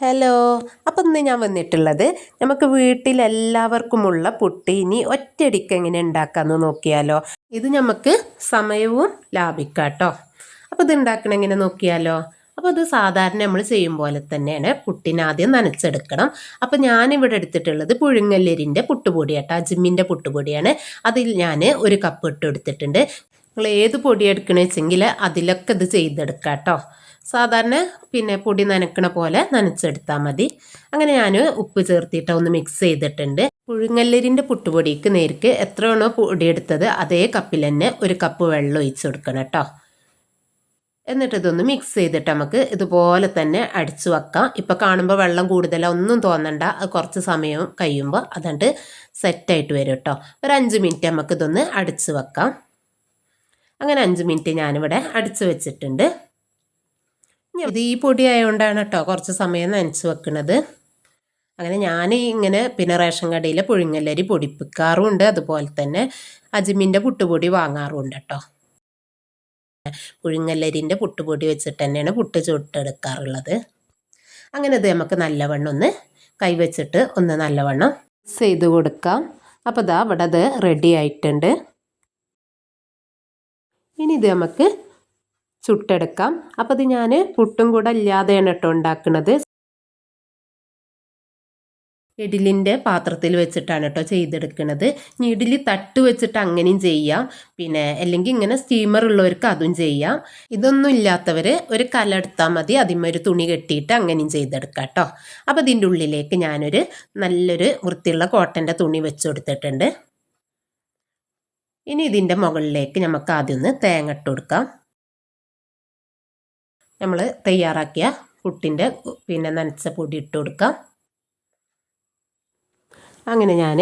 Hello അപ്പം ഇന്ന് ഞാൻ വന്നിട്ടുള്ളത് നമുക്ക് വീട്ടിലെല്ലാവർക്കുമുള്ള പുട്ട് ഇനി ഒറ്റയടിക്ക് എങ്ങനെ ഉണ്ടാക്കാമെന്ന് നോക്കിയാലോ. ഇത് നമുക്ക് സമയവും ലാഭിക്കാം കേട്ടോ അപ്പോൾ ഇത് ഉണ്ടാക്കണം എങ്ങനെ നോക്കിയാലോ. അപ്പോൾ ഇത് സാധാരണ നമ്മൾ ചെയ്യും പോലെ തന്നെയാണ്. പുട്ടിനാദ്യം നനച്ചെടുക്കണം. അപ്പോൾ ഞാനിവിടെ എടുത്തിട്ടുള്ളത് പുഴുങ്ങല്ലരിന്റെ പുട്ടുപൊടി കേട്ടോ അജിമ്മിന്റെ പുട്ടുപൊടിയാണ്. അതിൽ ഞാൻ ഒരു കപ്പ് ഇട്ട് എടുത്തിട്ടുണ്ട്. നിങ്ങൾ ഏത് പൊടി എടുക്കണ വെച്ചെങ്കിൽ അതിലൊക്കെ ഇത് ചെയ്തെടുക്കാം കേട്ടോ. സാധാരണ പിന്നെ പൊടി നനക്കണ പോലെ നനച്ചെടുത്താൽ മതി. അങ്ങനെ ഞാൻ ഉപ്പ് ചേർത്തിട്ട് ഒന്ന് മിക്സ് ചെയ്തിട്ടുണ്ട്. പുഴുങ്ങല്ലരിന്റെ പുട്ടുപൊടിക്ക് നേർക്ക് എത്രയാണോ പൊടി എടുത്തത് അതേ കപ്പിൽ തന്നെ ഒരു കപ്പ് വെള്ളം ഒഴിച്ചു കൊടുക്കണം കേട്ടോ. എന്നിട്ട് ഇതൊന്ന് മിക്സ് ചെയ്തിട്ട് നമുക്ക് ഇതുപോലെ തന്നെ അടിച്ചു വെക്കാം. ഇപ്പോൾ കാണുമ്പോൾ വെള്ളം കൂടുതലോ ഒന്നും തോന്നണ്ട. അത് കുറച്ച് സമയം കഴിയുമ്പോൾ അതുകൊണ്ട് സെറ്റായിട്ട് വരും കേട്ടോ. ഒരു അഞ്ച് മിനിറ്റ് നമുക്ക് ഇതൊന്ന് അടിച്ചു വെക്കാം. അങ്ങനെ അഞ്ച് മിനിറ്റ് ഞാനിവിടെ അടിച്ചു വെച്ചിട്ടുണ്ട്. ഇത് ഈ പൊടി ആയതുകൊണ്ടാണ് കേട്ടോ കുറച്ച് സമയം നനച്ച് വെക്കുന്നത് അങ്ങനെ ഞാൻ ഇങ്ങനെ പിന്നെ റേഷൻ കടയിലെ പുഴുങ്ങല്ലരി പൊടിപ്പിക്കാറുമുണ്ട് അതുപോലെ തന്നെ അജിമിന്റെ പുട്ടുപൊടി വാങ്ങാറുമുണ്ട് കേട്ടോ പുഴുങ്ങല്ലരിന്റെ പുട്ടുപൊടി വെച്ചിട്ട് തന്നെയാണ് പുട്ട് ചുട്ടെടുക്കാറുള്ളത്. അങ്ങനെ ഇത് നമുക്ക് നല്ലവണ്ണം ഒന്ന് കൈവച്ചിട്ട് ഒന്ന് നല്ലവണ്ണം ചെയ്ത് കൊടുക്കാം. അപ്പോൾ ഇതാ ഇവിടെ അത് റെഡി ആയിട്ടുണ്ട്. ഇനി ഇത് നമുക്ക് ചുട്ടെടുക്കാം. അപ്പോൾ ഇത് ഞാൻ പുട്ടും കൂടെ ഇല്ലാതെയാണ് കേട്ടോ ഉണ്ടാക്കുന്നത് ഇഡലിന്റെ പാത്രത്തിൽ വെച്ചിട്ടാണ് കേട്ടോ ചെയ്തെടുക്കുന്നത് ഇനി ഇഡലി തട്ട് വെച്ചിട്ട് അങ്ങനെയും ചെയ്യാം. പിന്നെ അല്ലെങ്കിൽ ഇങ്ങനെ സ്റ്റീമർ ഉള്ളവർക്ക് അതും ചെയ്യാം. ഇതൊന്നും ഇല്ലാത്തവർ ഒരു കലെടുത്താൽ മതി. അതിന്മേ ഒരു തുണി കെട്ടിയിട്ട് അങ്ങനെയും ചെയ്തെടുക്കാം കേട്ടോ. അപ്പോൾ ഇതിന്റെ ഉള്ളിലേക്ക് ഞാനൊരു നല്ലൊരു വൃത്തിയുള്ള കോട്ടന്റെ തുണി വെച്ച് കൊടുത്തിട്ടുണ്ട്. ഇനി ഇതിന്റെ മുകളിലേക്ക് നമുക്ക് ആദ്യം ഒന്ന് തേങ്ങ ഇട്ട് കൊടുക്കാം. നമ്മൾ തയ്യാറാക്കിയ പുട്ടിന്റെ പിന്നെ നനച്ച പൊടി ഇട്ട് കൊടുക്കാം. അങ്ങനെ ഞാൻ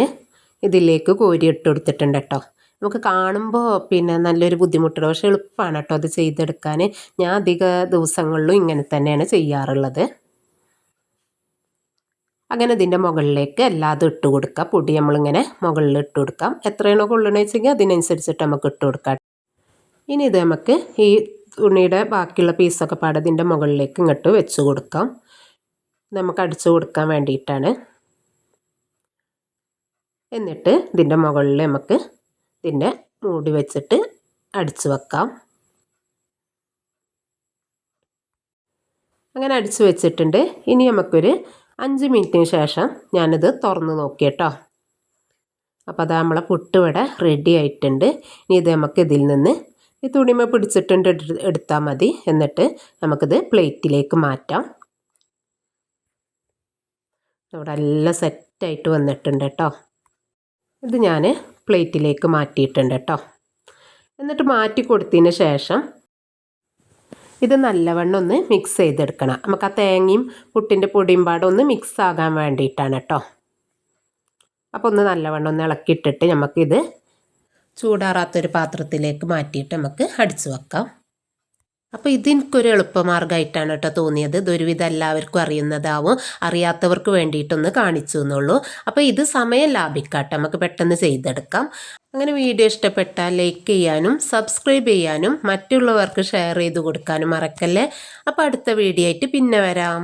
ഇതിലേക്ക് കോരി ഇട്ട് കൊടുത്തിട്ടുണ്ട് കേട്ടോ. നമുക്ക് കാണുമ്പോൾ പിന്നെ നല്ലൊരു ബുദ്ധിമുട്ടുള്ള പക്ഷേ എളുപ്പമാണ് കേട്ടോ അത് ചെയ്തെടുക്കാൻ ഞാൻ അധിക ദിവസങ്ങളിലും ഇങ്ങനെ തന്നെയാണ് ചെയ്യാറുള്ളത്. അങ്ങനെ ഇതിന്റെ മുകളിലേക്ക് എല്ലാതും ഇട്ട് കൊടുക്കുക പൊടി നമ്മളിങ്ങനെ മുകളിൽ ഇട്ട് കൊടുക്കാം. എത്രയാണോ കൊള്ളണമെന്ന് വെച്ചെങ്കിൽ അതിനനുസരിച്ചിട്ട് നമുക്ക് ഇട്ട് കൊടുക്കാം. ഇനി ഇത് നമുക്ക് ഈ തുണിയുടെ ബാക്കിയുള്ള പീസൊക്കെ പാടെ ഇതിന്റെ മുകളിലേക്ക് ഇങ്ങോട്ട് വെച്ച് കൊടുക്കാം. നമുക്ക് അടിച്ചു കൊടുക്കാൻ വേണ്ടിയിട്ടാണ്. എന്നിട്ട് ഇതിന്റെ മുകളിൽ നമുക്ക് ഇതിന്റെ മൂടി വെച്ചിട്ട് അടിച്ചു വെക്കാം. അങ്ങനെ അടിച്ചു വെച്ചിട്ടുണ്ട്. ഇനി നമുക്കൊരു അഞ്ച് മിനിറ്റിന് ശേഷം ഞാനിത് തുറന്ന് നോക്കി കേട്ടോ അപ്പോൾ അത് നമ്മളെ പുട്ട് റെഡി ആയിട്ടുണ്ട്. ഇനി ഇത് നമുക്ക് ഇതിൽ നിന്ന് ഈ തുണിമ പിടിച്ചിട്ടുണ്ട് എടുത്താൽ മതി. എന്നിട്ട് നമുക്കിത് പ്ലേറ്റിലേക്ക് മാറ്റാം. ഇവിടെ എല്ലാം സെറ്റായിട്ട് വന്നിട്ടുണ്ട് കേട്ടോ. ഇത് ഞാൻ പ്ലേറ്റിലേക്ക് മാറ്റിയിട്ടുണ്ട് കേട്ടോ. എന്നിട്ട് മാറ്റി കൊടുത്തതിന് ശേഷം ഇത് നല്ലവണ്ണം ഒന്ന് മിക്സ് ചെയ്തെടുക്കണം. നമുക്ക് ആ തേങ്ങയും പുട്ടിന്റെ പൊടിയും പാടും ഒന്ന് മിക്സ് ആകാൻ വേണ്ടിയിട്ടാണ് കേട്ടോ. അപ്പോൾ ഒന്ന് നല്ലവണ്ണം ഒന്ന് ഇളക്കിയിട്ടിട്ട് നമുക്കിത് ചൂടാറാത്തൊരു പാത്രത്തിലേക്ക് മാറ്റിയിട്ട് നമുക്ക് അടിച്ചു വെക്കാം. അപ്പോൾ ഇതെനിക്കൊരു എളുപ്പമാർഗമായിട്ടാണ് കേട്ടോ തോന്നിയത്. ഇതൊരുവിധം എല്ലാവർക്കും അറിയുന്നതാവും. അറിയാത്തവർക്ക് വേണ്ടിയിട്ടൊന്ന് കാണിച്ചു എന്നുള്ളൂ. അപ്പോൾ ഇത് സമയം ലാഭിക്കാട്ടെ. നമുക്ക് പെട്ടെന്ന് ചെയ്തെടുക്കാം. അങ്ങനെ വീഡിയോ ഇഷ്ടപ്പെട്ടാൽ ലൈക്ക് ചെയ്യാനും സബ്സ്ക്രൈബ് ചെയ്യാനും മറ്റുള്ളവർക്ക് ഷെയർ ചെയ്ത് കൊടുക്കാനും മറക്കല്ലേ? അപ്പോൾ അടുത്ത വീഡിയോ ആയിട്ട് പിന്നെ വരാം.